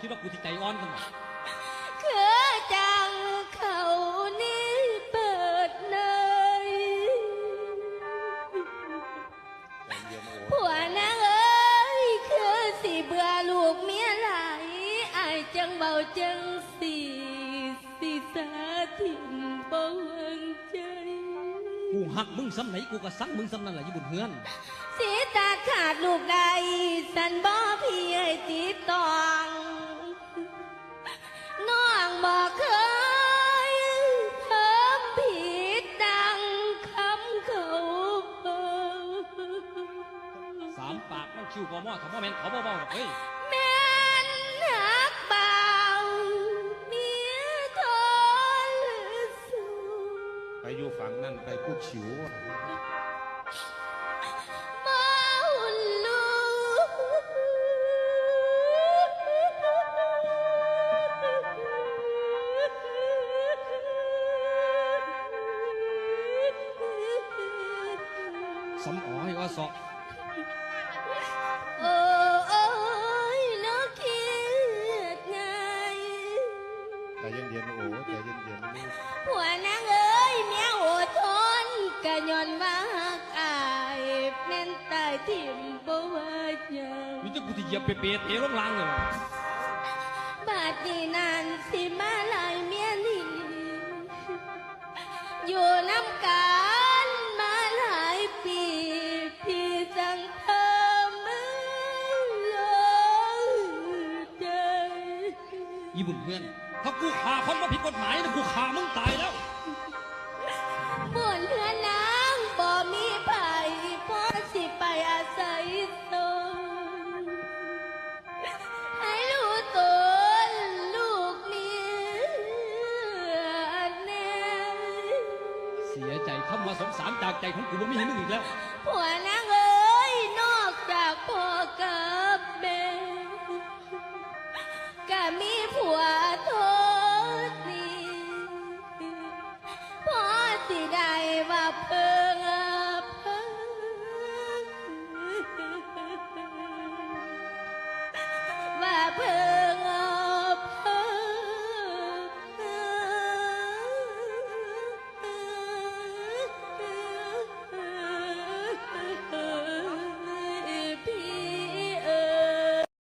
คิดว่ากูสิใจอ่อนกันบ่คือจังเขานี่เปิดเนยใจเย็นโอ้ผัวนางเอ้ยคือสิเบื่อลูกเมียหลายอายจังเบาจังสีสิสาถิ่นบ่หวังใจกูหักมึงซ้ำไหนกูก็ซักมึงซ้ำนั่นแหละยี่บุญเฮือนสีตาขาดลูกใดสันบ่พี่ไอ้ สามปากมันคิวกอมอทำว่าแม่นเขาบ่เบาหรอกเฮ้ยแม่นหักเบาเมียทนสู้ไปอยู่ฝั่งนั่นไปพูดฉิวเมาลูกสำอ๋อให้ว่าสอ เย็นเย็นๆโอ้ใจเย็นเย็นๆลูกผัวนางเอ้ยเมียโอทนกะย้อนว่าหักอายแม่นตายทิ่มบ่ว่าหยังมีแต่กูที่เหยียบเปรตเตะลงลางเลยว่ะบาดนี้นานสิมาลายเมียนี่อยู่น้ำกันมาหลายปี พี่จังเธอมือใจยี่บุญเฮือน ถ้ากูข่าคอมาผิดกฎหมายนะกูข่ามึงตายแล้วหนเรือนางบ่มีไผพ่อสิไปอาศัยตนให้รู้ตนลูกเมียแน่เสียใจคำว่าสงสารจากใจของกูบ่มีให้มึงอีกแล้ว ผัวนางเอ้ยนอกจากพ่อกับแม่ก็มีผัว